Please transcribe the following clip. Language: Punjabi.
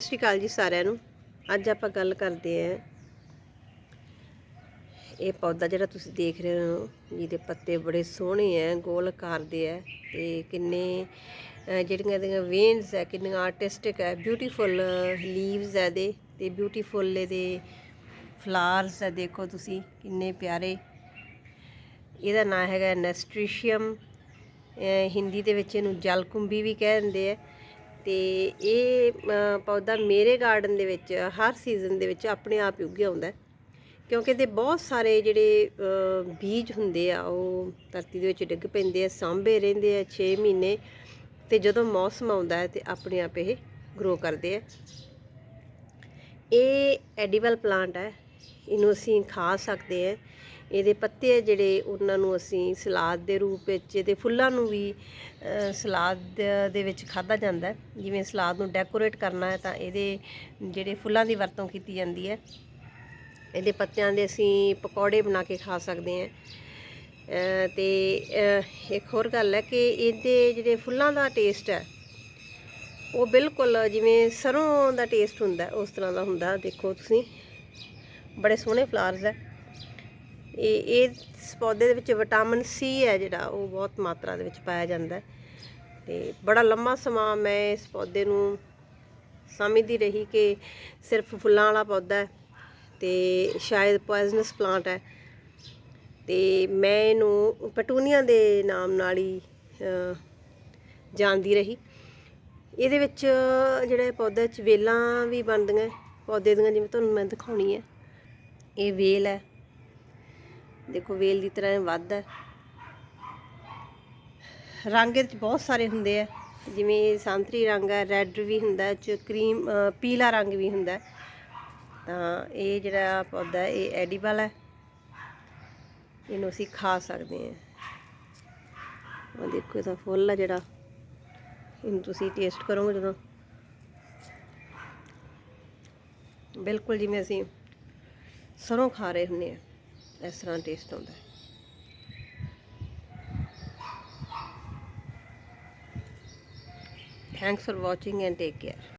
ਸਤਿ ਸ਼੍ਰੀ ਅਕਾਲ ਜੀ ਸਾਰਿਆਂ ਨੂੰ। ਅੱਜ ਆਪਾਂ ਗੱਲ ਕਰਦੇ ਆਂ ਇਹ ਪੌਦਾ ਜਿਹੜਾ ਤੁਸੀਂ ਦੇਖ ਰਹੇ ਹੋ ਜਿਹਦੇ ਪੱਤੇ ਬੜੇ ਸੋਹਣੇ ਆ ਗੋਲ ਆਕਾਰ ਦੇ ਆ ਤੇ ਕਿੰਨੇ ਜਿਹੜੀਆਂ ਇਹਦੀਆਂ ਵੇਨਸ ਆ ਕਿੰਨੀਆਂ ਆਰਟਿਸਟਿਕ ਆ ਬਿਊਟੀਫੁਲ ਲੀਵਸ ਆ ਇਹਦੇ ਤੇ ਬਿਊਟੀਫੁਲ ਇਹਦੇ ਫਲਾਵਰਸ ਆ ਦੇਖੋ ਤੁਸੀਂ ਕਿੰਨੇ ਪਿਆਰੇ। ਇਹਦਾ ਨਾਮ ਹੈਗਾ ਨੈਸਟ੍ਰੀਸ਼ੀਅਮ ਹਿੰਦੀ ਦੇ ਵਿੱਚ ਇਹਨੂੰ ਜਲਕੁੰਭੀ ਵੀ ਕਹਿ ਦਿੰਦੇ ਆ ਤੇ ਇਹ ਪੌਦਾ ਮੇਰੇ ਗਾਰਡਨ ਦੇ ਵਿੱਚ, ਹਰ ਸੀਜ਼ਨ ਦੇ ਵਿੱਚ ਆਪਣੇ ਆਪ ਹੀ ਉੱਗ ਆਉਂਦਾ ਕਿਉਂਕਿ ਇਹਦੇ ਬਹੁਤ ਸਾਰੇ ਜਿਹੜੇ ਬੀਜ ਹੁੰਦੇ ਆ, ਉਹ ਧਰਤੀ ਦੇ ਵਿੱਚ ਡਿੱਗ ਪੈਂਦੇ ਆ, ਸਾਂਭੇ ਰਹਿੰਦੇ ਆ 6 ਮਹੀਨੇ ਤੇ ਜਦੋਂ ਮੌਸਮ ਆਉਂਦਾ ਹੈ ਤੇ ਆਪਣੇ ਆਪ ਇਹ ਗਰੋ ਕਰਦੇ ਆ। ਇਹ ਐਡੀਬਲ ਪਲਾਂਟ ਹੈ। ਇਹਨੂੰ ਅਸੀਂ ਖਾ ਸਕਦੇ ਹਾਂ। ਇਹਦੇ ਪੱਤੇ ਜਿਹੜੇ ਉਹਨਾਂ ਨੂੰ ਅਸੀਂ ਸਲਾਦ ਦੇ ਰੂਪ ਵਿੱਚ ਇਹਦੇ ਫੁੱਲਾਂ ਨੂੰ ਵੀ ਸਲਾਦ ਦੇ ਵਿੱਚ ਖਾਧਾ ਜਾਂਦਾ ਜਿਵੇਂ ਸਲਾਦ ਨੂੰ ਡੈਕੋਰੇਟ ਕਰਨਾ ਹੈ ਤਾਂ ਇਹਦੇ ਜਿਹੜੇ ਫੁੱਲਾਂ ਦੀ ਵਰਤੋਂ ਕੀਤੀ ਜਾਂਦੀ ਹੈ। ਇਹਦੇ ਪੱਤਿਆਂ ਦੇ ਅਸੀਂ ਪਕੌੜੇ ਬਣਾ ਕੇ ਖਾ ਸਕਦੇ ਹਾਂ। ਅ, ਤੇ ਇੱਕ ਹੋਰ ਗੱਲ ਹੈ ਕਿ ਇਹਦੇ ਜਿਹੜੇ ਫੁੱਲਾਂ ਦਾ ਟੇਸਟ ਹੈ ਉਹ ਬਿਲਕੁਲ ਜਿਵੇਂ ਸਰੋਂ ਦਾ ਟੇਸਟ ਹੁੰਦਾ ਉਸ ਤਰ੍ਹਾਂ ਦਾ ਹੁੰਦਾ। ਦੇਖੋ ਤੁਸੀਂ ਬੜੇ ਸੋਹਣੇ ਫਲਾਵਰਸ ਹੈ। ਇਹ ਇਹ ਪੌਦੇ ਦੇ ਵਿੱਚ ਵਿਟਾਮਿਨ ਸੀ ਹੈ ਜਿਹੜਾ, ਉਹ ਬਹੁਤ ਮਾਤਰਾ ਦੇ ਵਿੱਚ ਪਾਇਆ ਜਾਂਦਾ ਹੈ। ਤੇ ਬੜਾ ਲੰਮਾ ਸਮਾਂ ਮੈਂ ਇਸ ਪੌਦੇ ਨੂੰ ਸਮਝਦੀ ਰਹੀ ਕਿ ਸਿਰਫ ਫੁੱਲਾਂ ਵਾਲਾ ਪੌਦਾ ਹੈ ਤੇ ਸ਼ਾਇਦ ਪੋਇਜ਼ਨਸ ਪਲਾਂਟ ਹੈ। ਤੇ ਮੈਂ ਇਹਨੂੰ ਪਟੂਨੀਆ ਦੇ ਨਾਮ ਨਾਲ ਹੀ ਜਾਣਦੀ ਰਹੀ। ਇਹਦੇ ਵਿੱਚ ਜਿਹੜੇ ਪੌਦੇ ਚ ਵੇਲਾਂ ਵੀ ਬਣਦੀਆਂ ਪੌਦੇ ਦੀਆਂ ਜਿਵੇਂ ਤੁਹਾਨੂੰ ਮੈਂ ਦਿਖਾਉਣੀ ਹੈ। ਇਹ ਵੇਲ ਹੈ। ਦੇਖੋ ਵੇਲ ਦੀ ਤਰ੍ਹਾਂ ਵੱਧ ਹੈ। ਰੰਗ ਇਹਦੇ ਚ ਬਹੁਤ ਸਾਰੇ ਹੁੰਦੇ ਆ। ਜਿਵੇਂ ਸੰਤਰੀ ਰੰਗ ਹੈ ਰੈੱਡ ਵੀ ਹੁੰਦਾ ਚ ਕਰੀਮ ਪੀਲਾ ਰੰਗ ਵੀ ਹੁੰਦਾ ਤਾਂ ਇਹ ਜਿਹੜਾ ਪੌਦਾ ਇਹ ਐਡੀਬਲ ਹੈ। ਇਹਨੂੰ ਅਸੀਂ ਖਾ ਸਕਦੇ ਹਾਂ। ਉਹ ਦੇਖੋ ਇਹਦਾ ਫੁੱਲ ਹੈ ਜਿਹੜਾ। ਇਹਨੂੰ ਤੁਸੀਂ ਟੇਸਟ ਕਰੋਗੇ ਜਦੋਂ। ਬਿਲਕੁਲ ਜਿਵੇਂ ਅਸੀਂ ਸਰੋਂ ਖਾ ਰਹੇ ਹੁੰਦੇ ਆ। ਇਸ ਤਰ੍ਹਾਂ ਟੇਸਟ ਆਉਂਦਾ ਹੈ। Thanks for watching and take care